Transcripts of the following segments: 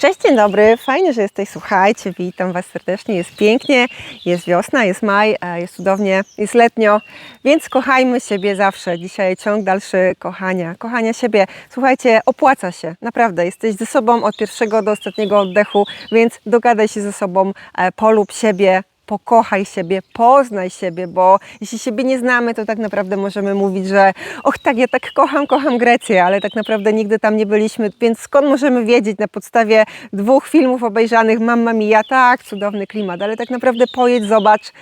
Cześć, dzień dobry, fajnie, że jesteś, słuchajcie, witam Was serdecznie, jest pięknie, jest wiosna, jest maj, jest cudownie, jest letnio, więc kochajmy siebie zawsze, dzisiaj ciąg dalszy kochania, kochania siebie, słuchajcie, opłaca się, naprawdę, jesteś ze sobą od pierwszego do ostatniego oddechu, więc dogadaj się ze sobą, e, polub siebie, pokochaj siebie, poznaj siebie, bo jeśli siebie nie znamy, to tak naprawdę możemy mówić, że och tak, ja tak kocham, kocham Grecję, ale tak naprawdę nigdy tam nie byliśmy, więc skąd możemy wiedzieć na podstawie dwóch filmów obejrzanych Mamma Mia, tak, cudowny klimat, ale tak naprawdę pojedź, zobacz,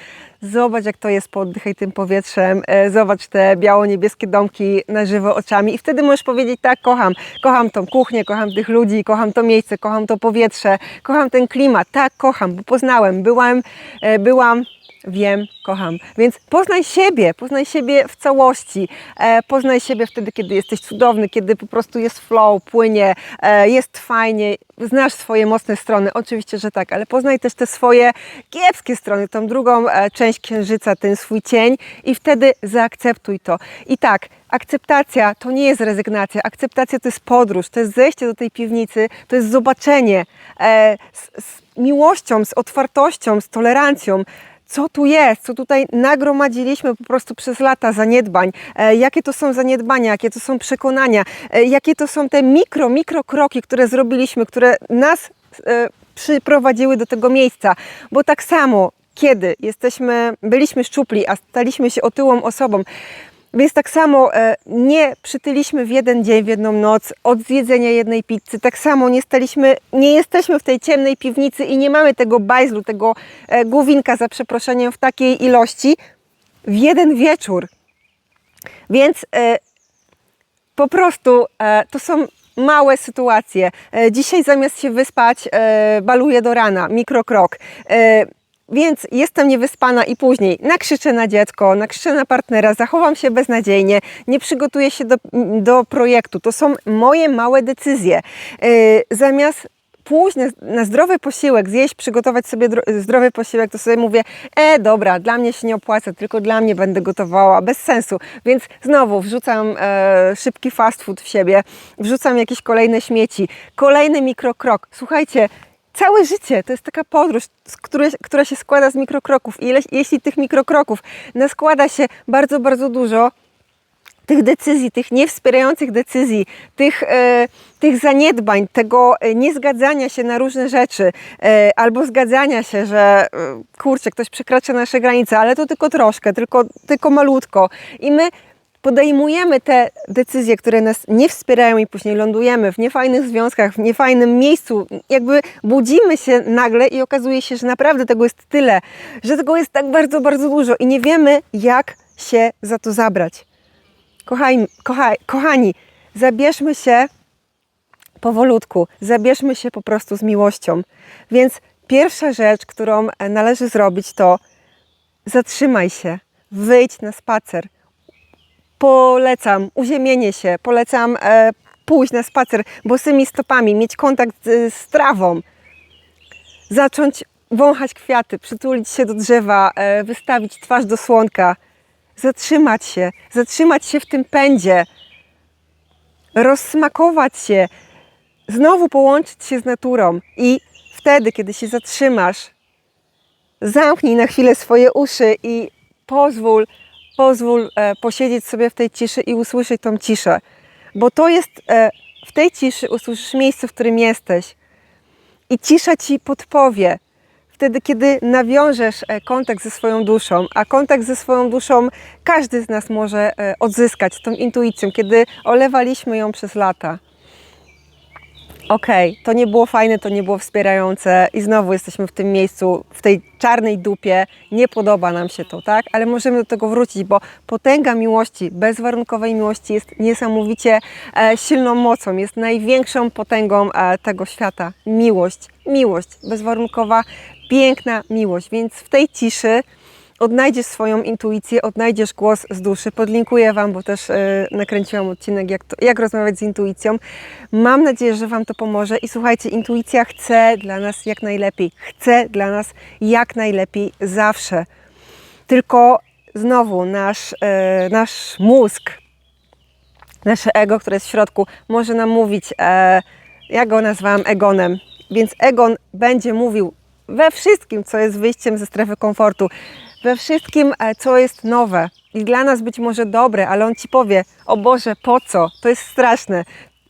Zobacz, jak to jest, poddychaj tym powietrzem, e, zobacz te biało-niebieskie domki na żywo oczami. I wtedy możesz powiedzieć, tak, kocham, kocham tą kuchnię, kocham tych ludzi, kocham to miejsce, kocham to powietrze, kocham ten klimat, tak, kocham, bo poznałem, byłam, e, byłam, wiem, kocham. Więc poznaj siebie, poznaj siebie w całości. E, poznaj siebie wtedy, kiedy jesteś cudowny, kiedy po prostu jest flow, płynie, e, jest fajnie, znasz swoje mocne strony. Oczywiście, że tak, ale poznaj też te swoje kiepskie strony, tą drugą e, część księżyca, ten swój cień i wtedy zaakceptuj to. I tak, akceptacja to nie jest rezygnacja. Akceptacja to jest podróż, to jest zejście do tej piwnicy, to jest zobaczenie e, z, z miłością, z otwartością, z tolerancją co tu jest, co tutaj nagromadziliśmy po prostu przez lata zaniedbań, e, jakie to są zaniedbania, jakie to są przekonania, e, jakie to są te mikro, mikro kroki, które zrobiliśmy, które nas e, przyprowadziły do tego miejsca, bo tak samo kiedy jesteśmy, byliśmy szczupli, a staliśmy się otyłą osobą, więc tak samo e, nie przytyliśmy w jeden dzień, w jedną noc od zjedzenia jednej pizzy. Tak samo nie staliśmy, nie jesteśmy w tej ciemnej piwnicy i nie mamy tego bajzlu, tego e, głowinka za przeproszeniem w takiej ilości w jeden wieczór. Więc e, po prostu to są małe sytuacje. Dzisiaj zamiast się wyspać, baluję do rana, mikrokrok. Więc jestem niewyspana i później nakrzyczę na dziecko, nakrzyczę na partnera, zachowam się beznadziejnie, nie przygotuję się do, do projektu. To są moje małe decyzje. Yy, zamiast pójść na, na zdrowy posiłek, zjeść, przygotować sobie dro- zdrowy posiłek, to sobie mówię, e dobra, dla mnie się nie opłaca, tylko dla mnie będę gotowała, bez sensu. Więc znowu wrzucam e, szybki fast food w siebie, wrzucam jakieś kolejne śmieci, kolejny mikrokrok. Słuchajcie, całe życie to jest taka podróż, która się składa z mikrokroków. I jeśli tych mikrokroków naskłada się bardzo, bardzo dużo, tych decyzji, tych niewspierających decyzji, tych, e, tych zaniedbań, tego e, niezgadzania się na różne rzeczy, e, albo zgadzania się, że e, kurczę, ktoś przekracza nasze granice, ale to tylko troszkę, tylko, tylko malutko. I my podejmujemy te decyzje, które nas nie wspierają i później lądujemy w niefajnych związkach, w niefajnym miejscu, jakby budzimy się nagle i okazuje się, że naprawdę tego jest tyle, że tego jest tak bardzo, bardzo dużo i nie wiemy, jak się za to zabrać. Kochani, kochaj, kochani zabierzmy się powolutku, zabierzmy się po prostu z miłością. Więc pierwsza rzecz, którą należy zrobić, to zatrzymaj się, wyjdź na spacer. Polecam uziemienie się, polecam e, pójść na spacer bosymi stopami, mieć kontakt z, z trawą, zacząć wąchać kwiaty, przytulić się do drzewa, e, wystawić twarz do słonka, zatrzymać się, zatrzymać się w tym pędzie, rozsmakować się, znowu połączyć się z naturą i wtedy, kiedy się zatrzymasz, zamknij na chwilę swoje uszy i pozwól, pozwól e, posiedzieć sobie w tej ciszy i usłyszeć tą ciszę. Bo to jest, e, w tej ciszy usłyszysz miejsce, w którym jesteś. I cisza ci podpowie, wtedy, kiedy nawiążesz e, kontakt ze swoją duszą, a kontakt ze swoją duszą każdy z nas może odzyskać, tą intuicją, kiedy olewaliśmy ją przez lata. Okej, to nie było fajne, to nie było wspierające i znowu jesteśmy w tym miejscu, w tej czarnej dupie, nie podoba nam się to, tak? Ale możemy do tego wrócić, bo potęga miłości, bezwarunkowej miłości jest niesamowicie e, silną mocą, jest największą potęgą e, tego świata. Miłość, miłość, bezwarunkowa, piękna miłość, więc w tej ciszy odnajdziesz swoją intuicję, odnajdziesz głos z duszy. Podlinkuję Wam, bo też e, nakręciłam odcinek, jak, to, jak rozmawiać z intuicją. Mam nadzieję, że Wam to pomoże. I słuchajcie, intuicja chce dla nas jak najlepiej. Chce dla nas jak najlepiej zawsze. Tylko znowu nasz, e, nasz mózg, nasze ego, które jest w środku, może nam mówić, e, ja go nazwałam egonem. Więc Egon będzie mówił we wszystkim, co jest wyjściem ze strefy komfortu, we wszystkim, e, co jest nowe i dla nas być może dobre, ale on ci powie: O Boże, po co? To jest straszne.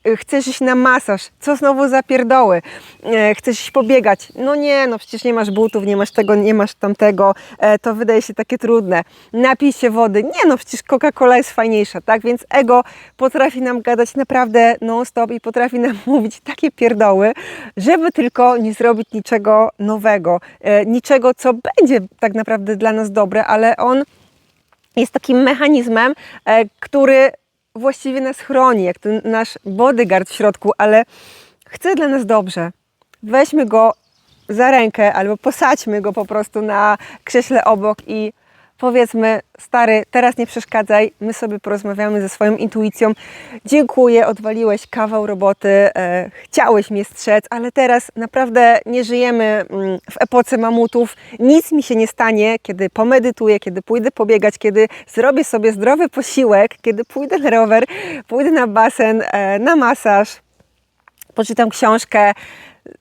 Y, Chcesz iść na masaż, co znowu za pierdoły? E, Chcesz iść pobiegać? No nie, no przecież nie masz butów, nie masz tego, nie masz tamtego, e, to wydaje się takie trudne. Napij się wody. Nie no, przecież Coca-Cola jest fajniejsza, tak? Więc ego potrafi nam gadać naprawdę non-stop i potrafi nam mówić takie pierdoły, żeby tylko nie zrobić niczego nowego, e, niczego, co będzie tak naprawdę dla nas dobre, ale on jest takim mechanizmem, e, który właściwie nas chroni, jak ten nasz bodyguard w środku, ale chce dla nas dobrze. Weźmy go za rękę albo posadźmy go po prostu na krześle obok i powiedzmy, stary, teraz nie przeszkadzaj, my sobie porozmawiamy ze swoją intuicją. Dziękuję, odwaliłeś kawał roboty, e, chciałeś mnie strzec, ale teraz naprawdę nie żyjemy mm, w epoce mamutów. Nic mi się nie stanie, kiedy pomedytuję, kiedy pójdę pobiegać, kiedy zrobię sobie zdrowy posiłek, kiedy pójdę na rower, pójdę na basen, e, na masaż, poczytam książkę,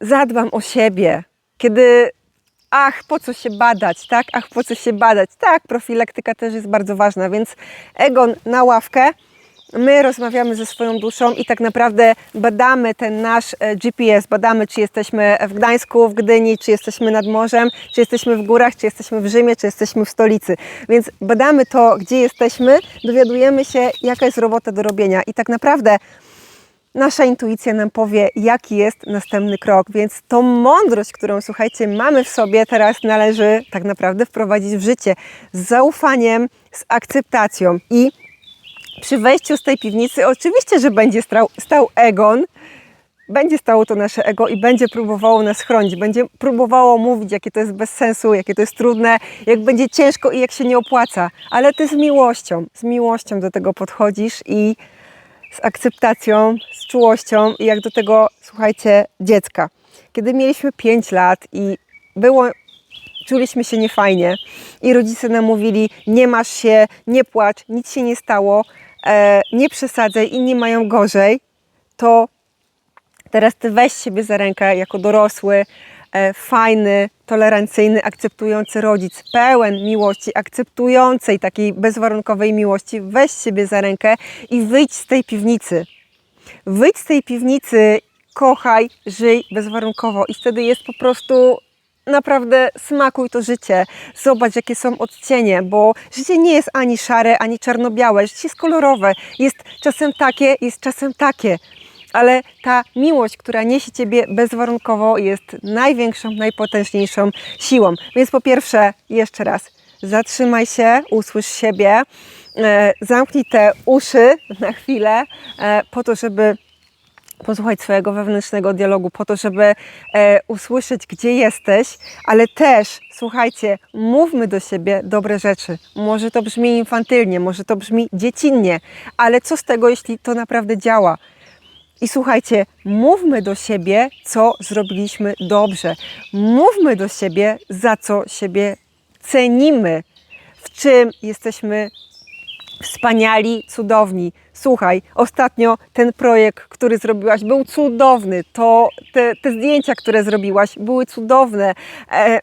zadbam o siebie. Kiedy ach, po co się badać, tak? Ach, po co się badać? Tak, profilaktyka też jest bardzo ważna, więc Egon na ławkę. My rozmawiamy ze swoją duszą i tak naprawdę badamy ten nasz e, GPS, badamy, czy jesteśmy w Gdańsku, w Gdyni, czy jesteśmy nad morzem, czy jesteśmy w górach, czy jesteśmy w Rzymie, czy jesteśmy w stolicy. Więc badamy to, gdzie jesteśmy, dowiadujemy się, jaka jest robota do robienia i tak naprawdę nasza intuicja nam powie, jaki jest następny krok. Więc tą mądrość, którą słuchajcie, mamy w sobie, teraz należy tak naprawdę wprowadzić w życie z zaufaniem, z akceptacją. I przy wejściu z tej piwnicy, oczywiście, że będzie stał, stał Egon. Będzie stało to nasze ego i będzie próbowało nas chronić, będzie próbowało mówić, jakie to jest bez sensu, jakie to jest trudne, jak będzie ciężko i jak się nie opłaca. Ale ty z miłością, z miłością do tego podchodzisz i z akceptacją, z czułością i jak do tego, słuchajcie, dziecka. Kiedy mieliśmy 5 lat i było, czuliśmy się niefajnie i rodzice nam mówili, nie masz się, nie płacz, nic się nie stało, e, nie przesadzaj, inni mają gorzej, to teraz ty weź siebie za rękę jako dorosły, e, fajny, tolerancyjny, akceptujący rodzic, pełen miłości, akceptującej takiej bezwarunkowej miłości, weź siebie za rękę i wyjdź z tej piwnicy. Wyjdź z tej piwnicy, kochaj, żyj bezwarunkowo i wtedy jest po prostu naprawdę smakuj to życie. Zobacz, jakie są odcienie, bo życie nie jest ani szare, ani czarno-białe. Życie jest kolorowe. Jest czasem takie, jest czasem takie. Ale ta miłość, która niesie Ciebie bezwarunkowo, jest największą, najpotężniejszą siłą. Więc po pierwsze, jeszcze raz, zatrzymaj się, usłysz siebie, e, zamknij te uszy na chwilę, e, po to, żeby posłuchać swojego wewnętrznego dialogu, po to, żeby e, usłyszeć, gdzie jesteś, ale też, słuchajcie, mówmy do siebie dobre rzeczy. Może to brzmi infantylnie, może to brzmi dziecinnie, ale co z tego, jeśli to naprawdę działa? I słuchajcie, mówmy do siebie, co zrobiliśmy dobrze. Mówmy do siebie, za co siebie cenimy, w czym jesteśmy wspaniali, cudowni. Słuchaj, ostatnio ten projekt, który zrobiłaś, był cudowny. To te, te zdjęcia, które zrobiłaś, były cudowne. E,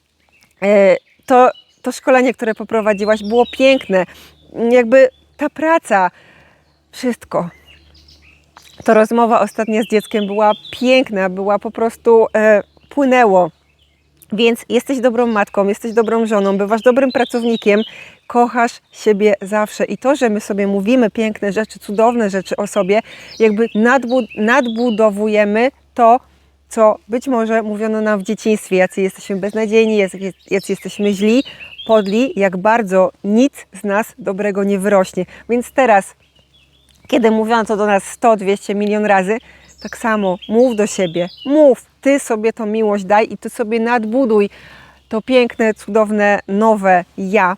e, to, to szkolenie, które poprowadziłaś, było piękne. Jakby ta praca, wszystko. To rozmowa ostatnia z dzieckiem była piękna, była po prostu e, płynęło. Więc jesteś dobrą matką, jesteś dobrą żoną, bywasz dobrym pracownikiem, kochasz siebie zawsze. I to, że my sobie mówimy piękne rzeczy, cudowne rzeczy o sobie, jakby nadbud nadbudowujemy to, co być może mówiono nam w dzieciństwie, jacy jesteśmy beznadziejni, jacy, jesteśmy źli, podli, jak bardzo nic z nas dobrego nie wyrośnie. Więc teraz kiedy mówiono to do nas 100, 200, milion razy, tak samo mów do siebie, mów, ty sobie tą miłość daj i ty sobie nadbuduj to piękne, cudowne, nowe ja.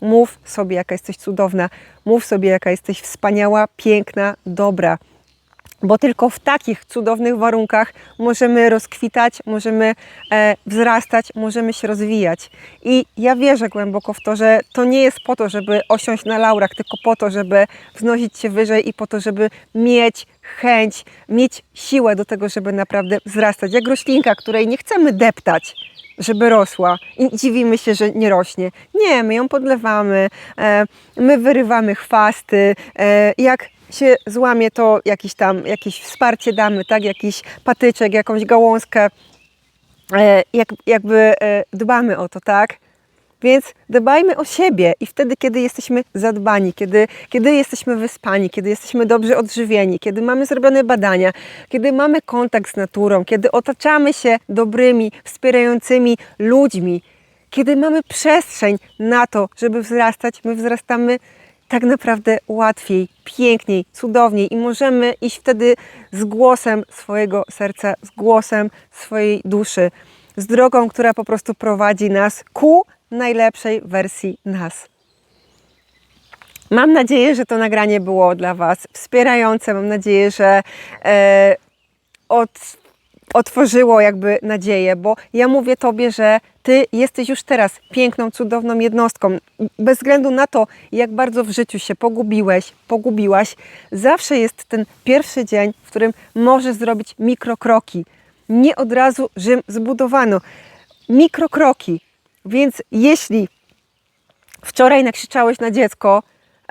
Mów sobie, jaka jesteś cudowna, mów sobie, jaka jesteś wspaniała, piękna, dobra. Bo tylko w takich cudownych warunkach możemy rozkwitać, możemy e, wzrastać, możemy się rozwijać. I ja wierzę głęboko w to, że to nie jest po to, żeby osiąść na laurach, tylko po to, żeby wznosić się wyżej i po to, żeby mieć chęć, mieć siłę do tego, żeby naprawdę wzrastać. Jak roślinka, której nie chcemy deptać, żeby rosła i dziwimy się, że nie rośnie. Nie, my ją podlewamy, e, my wyrywamy chwasty. E, jak się złamie, to jakiś tam, jakieś wsparcie damy, tak? Jakiś patyczek, jakąś gałązkę. E, jak, jakby e, dbamy o to, tak? Więc dbajmy o siebie i wtedy, kiedy jesteśmy zadbani, kiedy, kiedy jesteśmy wyspani, kiedy jesteśmy dobrze odżywieni, kiedy mamy zrobione badania, kiedy mamy kontakt z naturą, kiedy otaczamy się dobrymi, wspierającymi ludźmi, kiedy mamy przestrzeń na to, żeby wzrastać, my wzrastamy tak naprawdę łatwiej, piękniej, cudowniej i możemy iść wtedy z głosem swojego serca, z głosem swojej duszy, z drogą, która po prostu prowadzi nas ku najlepszej wersji nas. Mam nadzieję, że to nagranie było dla Was wspierające. Mam nadzieję, że e, od, otworzyło jakby nadzieję, bo ja mówię Tobie, że Ty jesteś już teraz piękną, cudowną jednostką. Bez względu na to, jak bardzo w życiu się pogubiłeś, pogubiłaś, zawsze jest ten pierwszy dzień, w którym możesz zrobić mikrokroki. Nie od razu Rzym zbudowano. Mikrokroki. Więc jeśli wczoraj nakrzyczałeś na dziecko,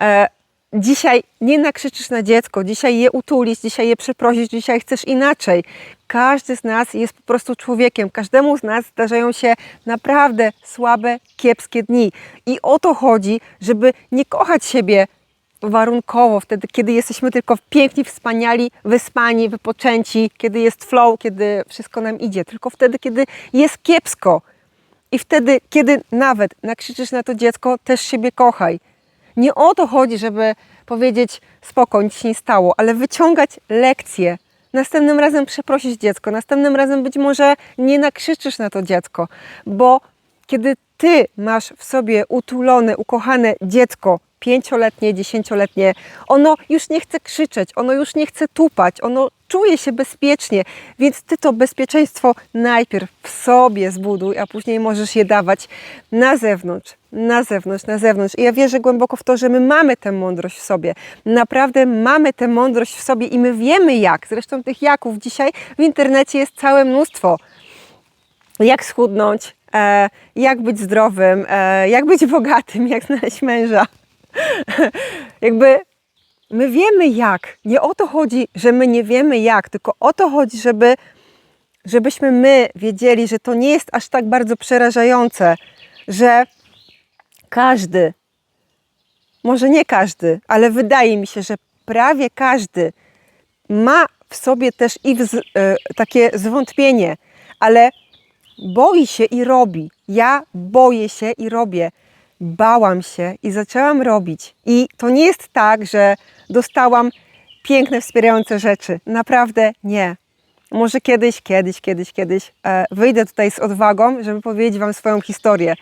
e, dzisiaj nie nakrzyczysz na dziecko, dzisiaj je utulisz, dzisiaj je przeprosisz, dzisiaj chcesz inaczej. Każdy z nas jest po prostu człowiekiem. Każdemu z nas zdarzają się naprawdę słabe, kiepskie dni. I o to chodzi, żeby nie kochać siebie warunkowo, wtedy, kiedy jesteśmy tylko piękni, wspaniali, wyspani, wypoczęci, kiedy jest flow, kiedy wszystko nam idzie. Tylko wtedy, kiedy jest kiepsko. I wtedy, kiedy nawet nakrzyczysz na to dziecko, też siebie kochaj. Nie o to chodzi, żeby powiedzieć spoko, nic się nie stało, ale wyciągać lekcje. Następnym razem przeprosić dziecko, następnym razem być może nie nakrzyczysz na to dziecko, bo kiedy ty masz w sobie utulone, ukochane dziecko, pięcioletnie, dziesięcioletnie, ono już nie chce krzyczeć, ono już nie chce tupać, ono czuje się bezpiecznie, więc ty to bezpieczeństwo najpierw w sobie zbuduj, a później możesz je dawać na zewnątrz, na zewnątrz, na zewnątrz. I ja wierzę głęboko w to, że my mamy tę mądrość w sobie. Naprawdę mamy tę mądrość w sobie i my wiemy jak. Zresztą tych jaków dzisiaj w internecie jest całe mnóstwo. Jak schudnąć, jak być zdrowym, e, jak być bogatym, jak znaleźć męża. Jakby my wiemy jak. Nie o to chodzi, że my nie wiemy jak, tylko o to chodzi, żeby, żebyśmy my wiedzieli, że to nie jest aż tak bardzo przerażające, że każdy, może nie każdy, ale wydaje mi się, że prawie każdy ma w sobie też i wz, e, takie zwątpienie, ale boi się i robi. Ja boję się i robię. Bałam się i zaczęłam robić. I to nie jest tak, że dostałam piękne, wspierające rzeczy. Naprawdę nie. Może kiedyś, kiedyś, kiedyś, kiedyś e, wyjdę tutaj z odwagą, żeby powiedzieć Wam swoją historię.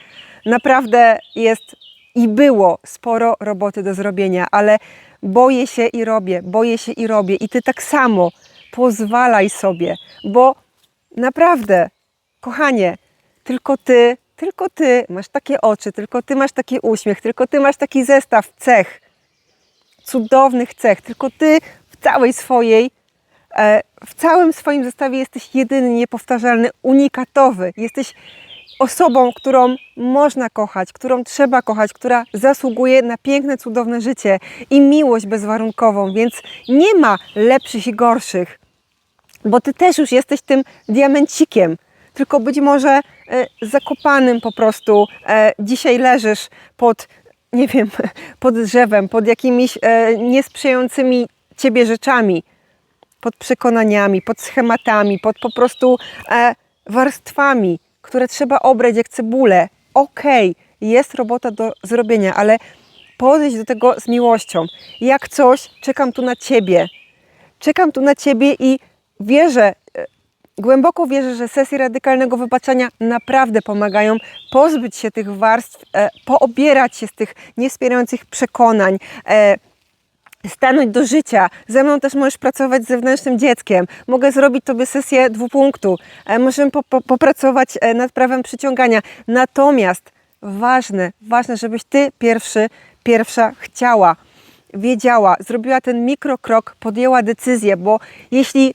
Naprawdę jest i było sporo roboty do zrobienia, ale boję się i robię, boję się i robię. I Ty tak samo pozwalaj sobie, bo naprawdę, kochanie, tylko Ty, tylko Ty masz takie oczy, tylko Ty masz taki uśmiech, tylko Ty masz taki zestaw cech, cudownych cech, tylko Ty w całej swojej e, w całym swoim zestawie jesteś jedyny, niepowtarzalny, unikatowy. Jesteś osobą, którą można kochać, którą trzeba kochać, która zasługuje na piękne, cudowne życie i miłość bezwarunkową, więc nie ma lepszych i gorszych, bo ty też już jesteś tym diamencikiem, tylko być może e, zakopanym po prostu. E, dzisiaj leżysz pod, nie wiem, pod drzewem, pod jakimiś e, niesprzyjającymi ciebie rzeczami pod przekonaniami, pod schematami, pod po prostu warstwami, które trzeba obrać jak cebulę. Okej, jest robota do zrobienia, ale podejść do tego z miłością. Jak coś, czekam tu na Ciebie. Czekam tu na Ciebie i wierzę, głęboko wierzę, że sesje radykalnego wybaczania naprawdę pomagają pozbyć się tych warstw, e, poobierać się z tych niespierających przekonań, e, stanąć do życia. Ze mną też możesz pracować z zewnętrznym dzieckiem. Mogę zrobić Tobie sesję dwupunktu. E, Możemy po, po, popracować e, nad prawem przyciągania. Natomiast ważne, ważne, żebyś Ty pierwszy, pierwsza chciała. wiedziała, zrobiła ten mikrokrok, podjęła decyzję, bo jeśli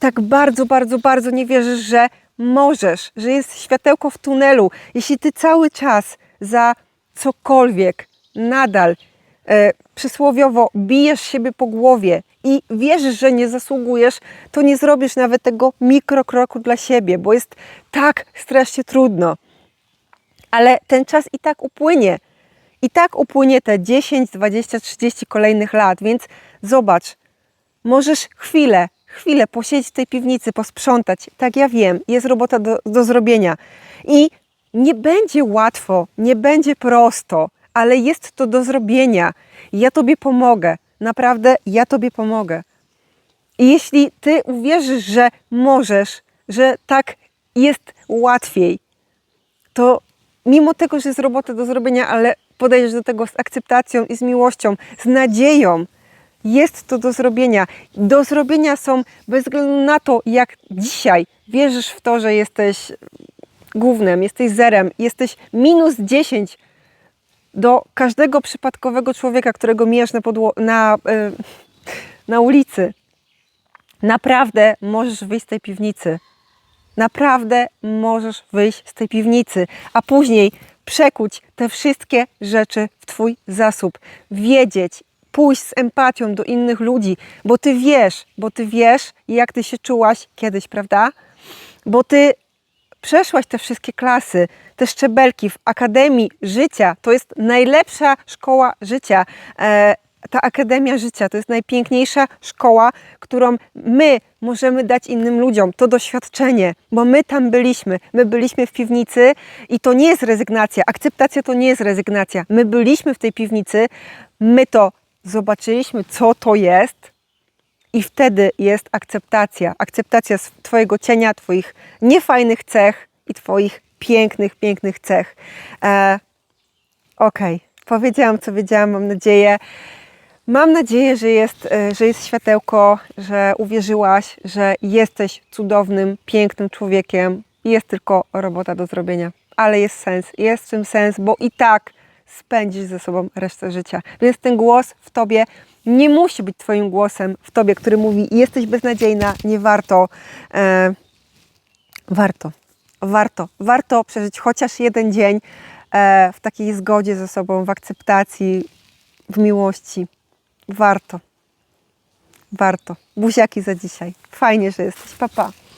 tak bardzo, bardzo, bardzo nie wierzysz, że możesz, że jest światełko w tunelu, jeśli ty cały czas za cokolwiek nadal e, przysłowiowo bijesz siebie po głowie i wierzysz, że nie zasługujesz, to nie zrobisz nawet tego mikrokroku dla siebie, bo jest tak strasznie trudno. Ale ten czas i tak upłynie. I tak upłynie te 10, 20, 30 kolejnych lat, więc zobacz, możesz chwilę, chwilę posiedzieć w tej piwnicy, posprzątać. Tak, ja wiem, jest robota do, do zrobienia. I nie będzie łatwo, nie będzie prosto, ale jest to do zrobienia. Ja Tobie pomogę. Naprawdę, ja Tobie pomogę. I jeśli Ty uwierzysz, że możesz, że tak jest łatwiej, to mimo tego, że jest robota do zrobienia, ale podejdziesz do tego z akceptacją i z miłością, z nadzieją, jest to do zrobienia. Do zrobienia są bez względu na to, jak dzisiaj wierzysz w to, że jesteś głównym, jesteś zerem, jesteś minus 10 do każdego przypadkowego człowieka, którego mijasz na, podło- na, y, na ulicy. Naprawdę możesz wyjść z tej piwnicy. Naprawdę możesz wyjść z tej piwnicy, a później przekuć te wszystkie rzeczy w Twój zasób. Wiedzieć, pójść z empatią do innych ludzi, bo Ty wiesz, bo Ty wiesz, jak Ty się czułaś kiedyś, prawda? Bo Ty przeszłaś te wszystkie klasy, te szczebelki w Akademii Życia. To jest najlepsza szkoła życia. E, ta Akademia Życia to jest najpiękniejsza szkoła, którą my możemy dać innym ludziom. To doświadczenie, bo my tam byliśmy. My byliśmy w piwnicy i to nie jest rezygnacja. Akceptacja to nie jest rezygnacja. My byliśmy w tej piwnicy, my to zobaczyliśmy, co to jest, i wtedy jest akceptacja. Akceptacja Twojego cienia, Twoich niefajnych cech i Twoich pięknych, pięknych cech. E, Okej, powiedziałam, co wiedziałam, mam nadzieję. Mam nadzieję, że jest, e, że jest światełko, że uwierzyłaś, że jesteś cudownym, pięknym człowiekiem. Jest tylko robota do zrobienia, ale jest sens, jest w tym sens, bo i tak spędzisz ze sobą resztę życia. Więc ten głos w tobie nie musi być twoim głosem w tobie, który mówi: Jesteś beznadziejna, nie warto. E, warto, warto, warto przeżyć chociaż jeden dzień e, w takiej zgodzie ze sobą, w akceptacji, w miłości. Warto. Warto. Buziaki za dzisiaj. Fajnie, że jesteś. Papa. Pa.